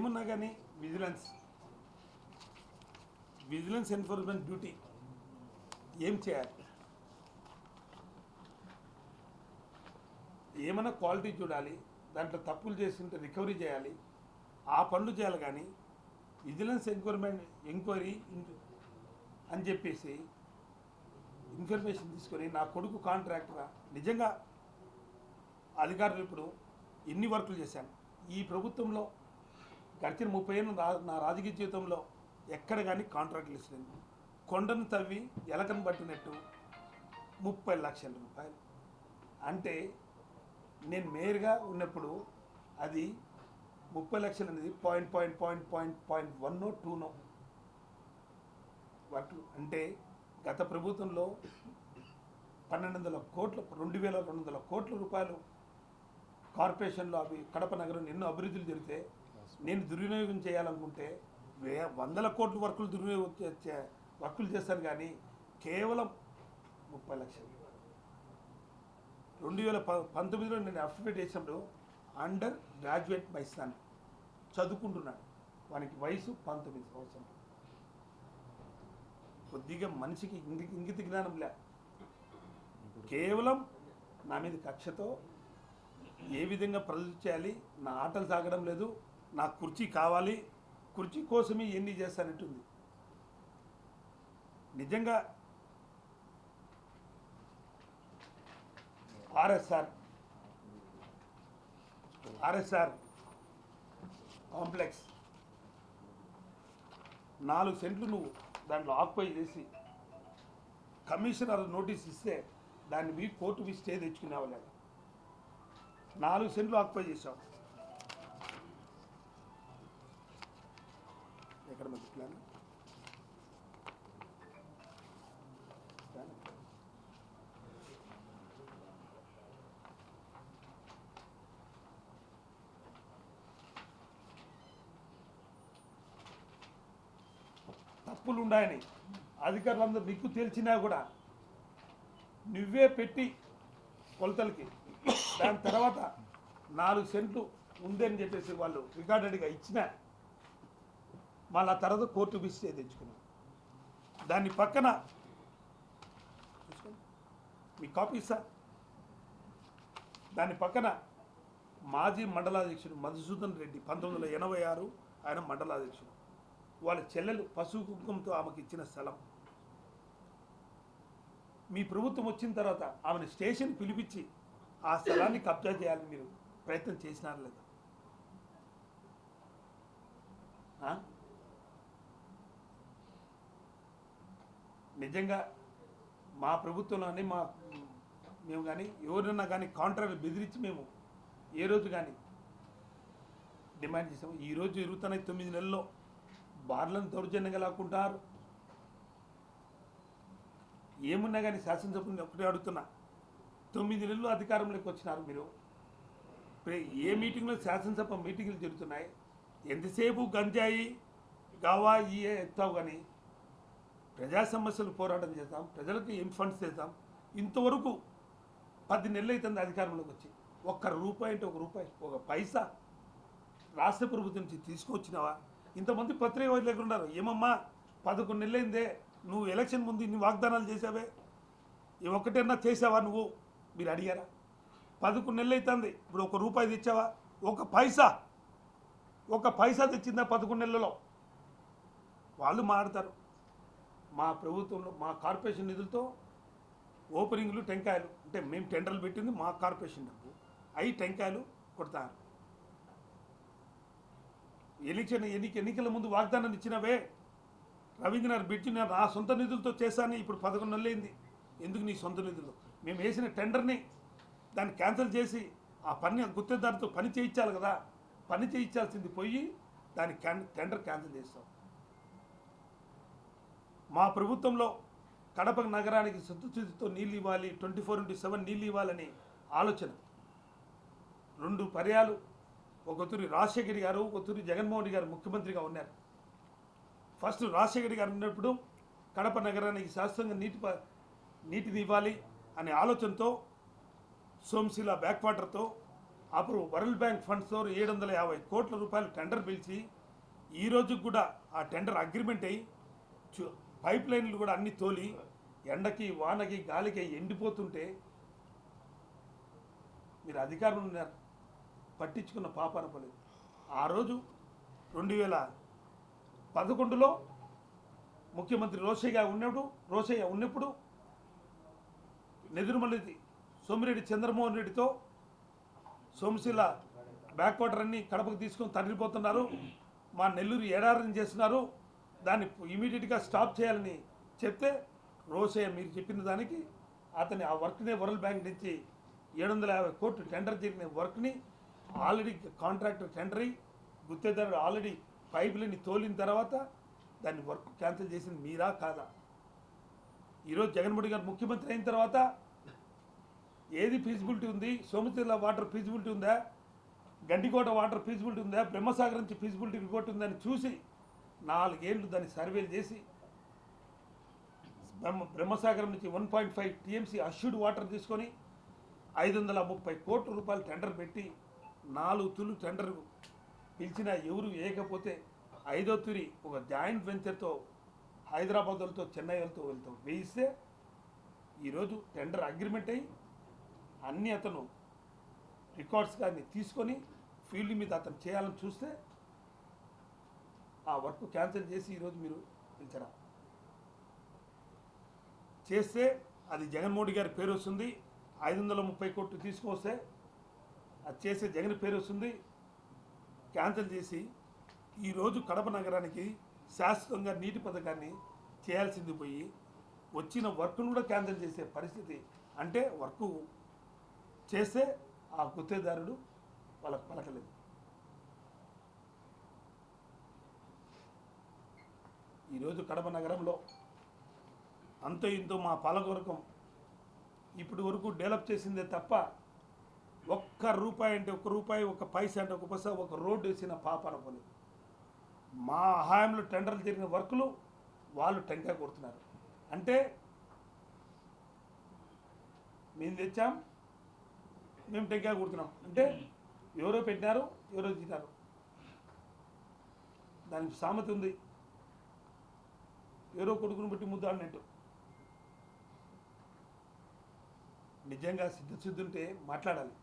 ఏమున్నా కానీ vigilance. Vigilance enforcement duty. ఏం చేయాలి? ఏమైనా క్వాలిటీ చూడాలి దాంట్లో తప్పులు చేస్తుంటే రికవరీ చేయాలి ఆ పనులు చేయాలి కానీ విజిలెన్స్ ఎంక్వైర్మెంట్ ఎంక్వైరీ అని చెప్పేసి ఇన్ఫర్మేషన్ తీసుకొని నా కొడుకు కాంట్రాక్టరా? నిజంగా అధికారులు ఇప్పుడు ఎన్ని వర్కులు చేశాను ఈ ప్రభుత్వంలో గడిచిన ముప్పై ఏళ్ళు రా- నా రాజకీయ జీవితంలో ఎక్కడ కానీ కాంట్రాక్ట్లు ఇస్తలేదు. కొండను తవ్వి ఎలకను పట్టినట్టు ముప్పై లక్షల రూపాయలు. అంటే నేను మేయర్గా ఉన్నప్పుడు అది ముప్పై లక్షలు అనేది point point point point point వన్నో టూనో వాటి అంటే గత ప్రభుత్వంలో పన్నెండు వందల కోట్ల రెండు వేల రెండు వందల కోట్ల రూపాయలు కార్పొరేషన్లో అవి కడప నగరం ఎన్నో అభివృద్ధులు జరిగితే నేను దుర్వినియోగం చేయాలనుకుంటే వే వందల కోట్ల వర్కులు దుర్వినియోగం చే- వర్కులు చేస్తాను కానీ కేవలం ముప్పై లక్షలు. రెండు వేల ప పంతొమ్మిదిలో నేను అఫిడవిట్ చేసినప్పుడు అండర్ గ్రాడ్యుయేట్ మై సన్ చదువుకుంటున్నాడు. వానికి వయసు పంతొమ్మిది సంవత్సరం. కొద్దిగా మనిషికి ఇంగి ఇంగిత జ్ఞానం లే. కేవలం నా మీద కక్షతో ఏ విధంగా ప్రజలు చేయాలి నా ఆటలు సాగడం లేదు. నాకు కుర్చీ కావాలి కుర్చీ కోసమే ఎన్ని చేస్తానంటుంది. నిజంగా ఆర్ఎస్ఆర్ ఆర్ఎస్ఆర్ కాంప్లెక్స్. నాలుగు సెంట్లు నువ్వు దాంట్లో ఆక్యుపై చేసి కమిషనర్ నోటీస్ ఇస్తే దాన్ని మీ కోర్టు మీ స్టే తెచ్చుకునేవాళ్ళు నాలుగు సెంట్లు ఆక్యుపై చేసావు ఎక్కడ మంచి ప్లాన్ ప్లాన్? తప్పులు ఉన్నాయని అధికారులందరూ నీకు తెలిసినా కూడా నువ్వే పెట్టి కొలతలకి దాని తర్వాత నాలుగు సెంట్లు ఉందని చెప్పేసి వాళ్ళు రికార్డెడ్గా ఇచ్చిన మళ్ళీ ఆ తర్వాత కోర్టు బిస్ తెచ్చుకున్నాం దాని పక్కన మీ కాపీ ఇస్తా. దాని పక్కన మాజీ మండలాధ్యక్షుడు మధుసూదన్ రెడ్డి పంతొమ్మిది వందల ఎనభై ఆరు ఆయన మండలాధ్యక్షుడు. వాళ్ళ చెల్లెలు పశువు కుంకుమతో ఆమెకు ఇచ్చిన స్థలం. మీ ప్రభుత్వం వచ్చిన తర్వాత ఆమెను స్టేషన్ పిలిపించి ఆ స్థలాన్ని కబ్జా చేయాలని మీరు ప్రయత్నం చేసినారు లేదా? నిజంగా మా ప్రభుత్వంలోని మా మేము కానీ ఎవరినన్నా కానీ కాంట్రాక్ట్ బెదిరించి మేము ఏ రోజు కానీ డిమాండ్ చేసాము. ఈ రోజు జరుగుతున్న తొమ్మిది నెలల్లో. బార్లను దౌర్జన్యంగా లాక్కుంటారు ఏమున్నా కానీ శాసనసభ్యుని ఒకటే అడుగుతున్నా. తొమ్మిది నెలలు అధికారంలోకి వచ్చినారు మీరు. ఇప్పుడు ఏ మీటింగ్లో శాసనసభ మీటింగ్లు జరుగుతున్నాయి? ఎంతసేపు గంజాయి గావా ఈ ఎత్తావు కానీ ప్రజా సమస్యలు పోరాటం చేద్దాం ప్రజలకు ఏం ఫండ్స్ చేద్దాం ఇంతవరకు పది నెలలు అవుతుంది అధికారంలోకి వచ్చి. ఒక్క రూపాయి అంటే ఒక రూపాయి ఒక పైసా రాష్ట్ర ప్రభుత్వం నుంచి తీసుకొచ్చినావా? ఇంతమంది పత్రిక దగ్గర ఉన్నారు. ఏమమ్మా పదకొండు నెలలైందే నువ్వు ఎలక్షన్ ముందు ఇన్ని వాగ్దానాలు చేసావే ఈ ఒక్కటన్నా చేసావా నువ్వు? మీరు అడిగారా? పదకొండు నెలలు అవుతుంది ఇప్పుడు ఒక రూపాయి తెచ్చావా? ఒక పైసా? ఒక పైసా తెచ్చిందా పదకొండు నెలలలో? వాళ్ళు మాడతారు మా ప్రభుత్వంలో మా కార్పొరేషన్ నిధులతో ఓపెనింగ్లు టెంకాయలు అంటే మేము టెండర్లు పెట్టింది మా కార్పొరేషన్ డబ్బు. అవి టెంకాయలు కొడతారు. ఎన్నికల ఎన్నిక ఎన్నికల ముందు వాగ్దానాన్ని ఇచ్చినవే. రవీంద్రనాథ్ బ్రిడ్జ్ నేను నా సొంత నిధులతో చేశాను ఇప్పుడు పదకొండు నెలలైంది ఎందుకు నీ సొంత నిధులు? మేము వేసిన టెండర్ని దాన్ని క్యాన్సిల్ చేసి ఆ పని గుత్తేదారితో పని చేయించాలి కదా. పని చేయించాల్సింది పోయి దాని క్యాన్ టెండర్ క్యాన్సిల్ చేస్తాం. మా ప్రభుత్వంలో కడప నగరానికి శుద్ధశుద్ధితో నీళ్ళు ఇవ్వాలి ట్వంటీ ఫోర్ ఇంటూ సెవెన్ నీళ్ళు ఇవ్వాలని ఆలోచన. రెండు పర్యాలు. ఒక తూరి రాజశేఖర్ గారు ఒక తూరి జగన్మోహన్ రెడ్డి గారు ముఖ్యమంత్రిగా ఉన్నారు. ఫస్ట్ రాజశేఖర్ గారు ఉన్నప్పుడు కడప నగరానికి శాశ్వతంగా నీటి ప- నీటిని ఇవ్వాలి అనే ఆలోచనతో సోమశిల బ్యాక్వాటర్తో అప్పుడు వరల్డ్ బ్యాంక్ ఫండ్స్తో ఏడు వందల యాభై కోట్ల రూపాయలు టెండర్ పిలిచి ఈ కూడా ఆ టెండర్ అగ్రిమెంట్ అయ్యి పైప్ లైన్లు కూడా అన్ని తోలి ఎండకి వానకి గాలికి ఎండిపోతుంటే మీరు అధికారులు ఉన్నారు పట్టించుకున్న పాపాన ఆ రోజు రెండు వేల పదకొండులో ముఖ్యమంత్రి రోషయ్య ఉన్నప్పుడు రోషయ్య ఉన్నప్పుడు నెదురుమల్లి సోమిరెడ్డి చంద్రమోహన్ రెడ్డితో సోమశిల బ్యాక్ వాటర్ అన్ని కడపకు తీసుకొని తరలిపోతున్నారు. మా నెల్లూరు ఏడారం చేస్తున్నారు. దాన్ని ఇమీడియట్గా స్టాప్ చేయాలని చెప్తే రోసయ్య మీరు చెప్పిన దానికి అతని ఆ వర్క్ని వరల్డ్ బ్యాంక్ నుంచి ఏడు వందల యాభై కోట్లు టెండర్ జరిగిన వర్క్ని ఆల్రెడీ కాంట్రాక్టర్ టెండర్ అయ్యి గుత్తేదారుడు ఆల్రెడీ పైపులని తోలిన తర్వాత దాన్ని వర్క్ క్యాన్సిల్ చేసింది మీరా కాదా? ఈరోజు జగన్మోహన్ గారు ముఖ్యమంత్రి అయిన తర్వాత ఏది ఫీజిబిలిటీ ఉంది? సోమతిర్ల వాటర్ ఫీజిబిలిటీ ఉందా? గండికోట వాటర్ ఫీజిబిలిటీ ఉందా? బ్రహ్మసాగర్ నుంచి ఫీజిబిలిటీ రిపోర్ట్ ఉందని చూసి నాలుగేళ్ళు దాన్ని సర్వేలు చేసి బ్రహ్మ బ్రహ్మసాగరం నుంచి one point five TMC assured water తీసుకొని ఐదు వందల ముప్పై కోట్ల రూపాయలు టెండర్ పెట్టి నాలుగు తులు టెండర్ పిలిచినా ఎవరు వేయకపోతే ఐదో తురి ఒక జాయింట్ వెంచర్తో హైదరాబాద్ వాళ్ళతో చెన్నై వాళ్ళతో వెళ్తాం. వేయిస్తే ఈరోజు టెండర్ అగ్రిమెంట్ అయ్యి అన్నీ అతను రికార్డ్స్ కానీ తీసుకొని ఫీల్డ్ మీద అతను చేయాలని చూస్తే ఆ వర్క్ క్యాన్సిల్ చేసి ఈరోజు మీరు పిలిచరా? చేస్తే అది జగన్మోహన్ గారి పేరు వస్తుంది ఐదు వందల ముప్పై కోట్లు తీసుకొస్తే అది చేసే జగన్ పేరు వస్తుంది క్యాన్సిల్ చేసి ఈరోజు కడప నగరానికి శాశ్వతంగా నీటి పథకాన్ని చేయాల్సింది పోయి వచ్చిన వర్క్ను కూడా క్యాన్సిల్ చేసే పరిస్థితి అంటే వర్క్ చేస్తే ఆ గుత్తేదారుడు వాళ్ళకు పలకలేదు. ఈరోజు కడప నగరంలో అంతో ఇంతో మా పాలకవర్గం ఇప్పటి వరకు డెవలప్ చేసిందే తప్ప ఒక్క రూపాయి అంటే ఒక రూపాయి ఒక పైస అంటే ఒక పైసా ఒక రోడ్డు వేసిన పాపాన పోలేదు. మా హాయంలో టెండర్లు జరిగిన వర్కులు వాళ్ళు టెంకాయ కొడుతున్నారు. అంటే మేము తెచ్చాం మేము టెంకాయ కొడుతున్నాం. అంటే ఎవరో పెట్టినారు ఎవరో తిన్నారు దానికి సామెత ఉంది. ఏదో కొడుకుని బట్టి ముద్దాడినట్టు. అన్నట్టు నిజంగా సిద్ధశుద్ధి ఉంటే మాట్లాడాలి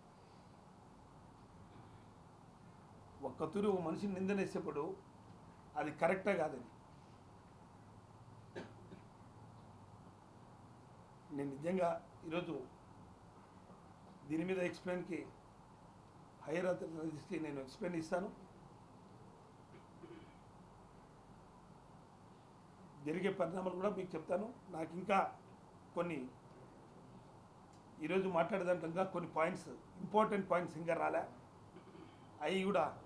ఒక్కతూరు ఒక మనిషిని నిందనేసేప్పుడు అది కరెక్టా కాదని. నేను నిజంగా ఈరోజు దీని మీద ఎక్స్ప్లెయిన్కి హైయర్ అథారిటీస్కి నేను ఎక్స్ప్లెయిన్ ఇస్తాను జరిగే పరిణామాలు కూడా మీకు చెప్తాను. నాకు ఇంకా కొన్ని ఈరోజు మాట్లాడేదాంట్లో కొన్ని పాయింట్స్ ఇంపార్టెంట్ పాయింట్స్ ఇంకా రాలే. అవి కూడా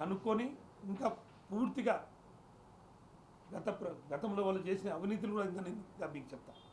కనుక్కొని ఇంకా పూర్తిగా గత ప్ర- గతంలో వాళ్ళు చేసిన అవినీతులు కూడా ఇంకా నేను ఇంకా మీకు చెప్తాను